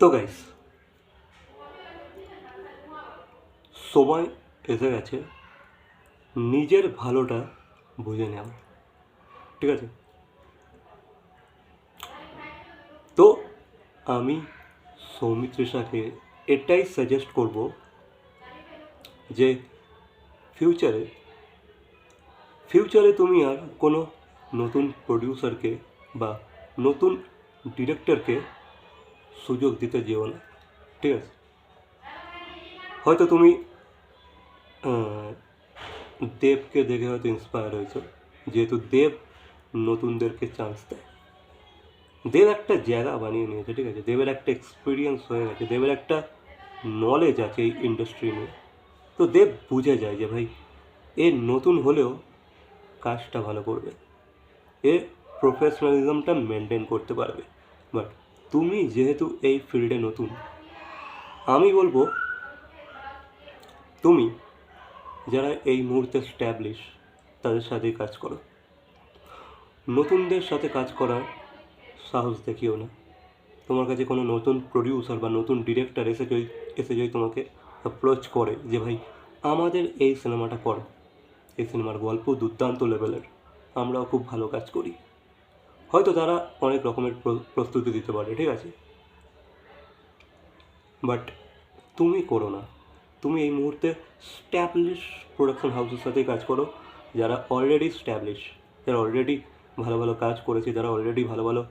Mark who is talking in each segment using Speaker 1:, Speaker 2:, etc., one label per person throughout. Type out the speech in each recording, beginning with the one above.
Speaker 1: তো গাইস সময় এসে গেছে। নিজের ভালোটা বুঝে নেওয়া। ঠিক আছে? তো আমি সৌমিত্রিষাকে এটাই সাজেস্ট করব যে ফিউচারে ফিউচারে তুমি আর কোনো নতুন প্রডিউসারকে বা নতুন ডিরেক্টরকে সুযোগ দিতে যেও না। ঠিক আছে? হয়তো তুমি দেবকে দেখে হয়তো ইন্সপায়ার হয়েছো। যেহেতু দেব নতুনদেরকে চান্স দেয়। দেব একটা জায়গা বানিয়ে নিয়েছে, ঠিক আছে? দেবের একটা এক্সপিরিয়েন্স হয়ে গেছে, দেবের একটা নলেজ আছে এই ইন্ডাস্ট্রি নিয়ে। তো দেব বুঝে যায় যে, ভাই, এ নতুন হলেও কাজটা ভালো করবে। এ প্রফেশনালিজমটা মেনটেন করতে পারবে। বাট তুমি যেহেতু এই ফিল্ডে নতুন, আমি বলব তুমি যারা এই মুহূর্তে স্ট্যাবলিশ তাদের সাথেই কাজ করো। নতুনদের সাথে কাজ করার সাহস দেখিও না। তোমার কাছে কোনো নতুন প্রডিউসার বা নতুন ডিরেক্টর এসে যদি এসে যদি তোমাকে অ্যাপ্রোচ করে যে, ভাই, আমাদের এই সিনেমাটা করো। এই সিনেমার গল্প দুর্দান্ত লেভেলের আমরাও খুব ভালো কাজ করি। হয়তো তারা অনেক রকমের প্র- প্রস্তুতি দিতে পারে, ঠিক আছে? বাট তুমি করো না। তুমি এই মুহূর্তে স্ট্যাবলিশ প্রোডাকশন হাউসের সাথে কাজ করো, যারা অলরেডি স্ট্যাবলিশ যারা অলরেডি ভালো ভালো কাজ করেছে, যারা অলরেডি ভালো ভালো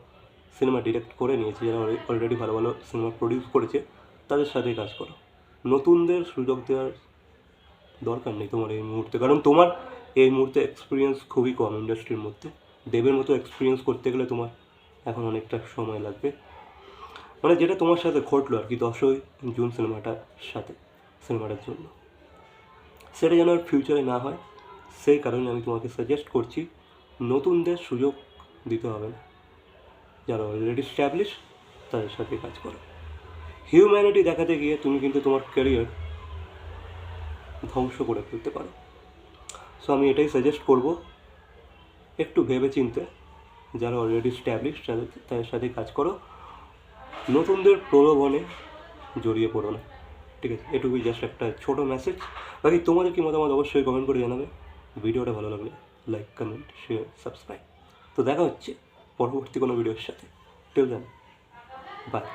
Speaker 1: সিনেমা ডিরেক্ট করে নিয়েছে, যারা অলরেডি ভালো ভালো সিনেমা প্রডিউস করেছে, তাদের সাথে কাজ করো। নতুনদের সুযোগ দেওয়ার দরকার নেই তোমার এই মুহূর্তে, কারণ তোমার এই মুহূর্তে এক্সপিরিয়েন্স খুবই কম ইন্ডাস্ট্রির মধ্যে। দেবের মতো এক্সপিরিয়েন্স করতে গেলে তোমার এখন অনেকটা সময় লাগবে। মানে যেটা তোমার সাথে ঘটলো আর কি দশই জুন সিনেমাটার সাথে সিনেমাটার জন্য। সেটা যেন আর ফিউচারে না হয়, সেই কারণে আমি তোমাকে সাজেস্ট করছি, নতুনদের সুযোগ দিতে হবে না। যারা অলরেডি স্ট্যাবলিশ তাদের সাথে কাজ করো। হিউম্যানিটি দেখাতে গিয়ে তুমি কিন্তু তোমার ক্যারিয়ার ধ্বংস করে ফেলতে পারো। সো আমি এটাই সাজেস্ট করব একটু ভেবে চিনতে যারা অলরেডি স্ট্যাবলিশ তাদের সাথে কাজ করো। নতুনদের প্রলোভনে জড়িয়ে পড়ো না। ঠিক আছে? এটুকুই জাস্ট একটা ছোটো মেসেজ বাকি তোমাদের কি মতামত অবশ্যই কমেন্ট করে জানাবে। ভিডিওটা ভালো লাগলে লাইক কমেন্ট শেয়ার সাবস্ক্রাইব তো দেখা হচ্ছে পরবর্তী কোনো ভিডিওর সাথে। Till then by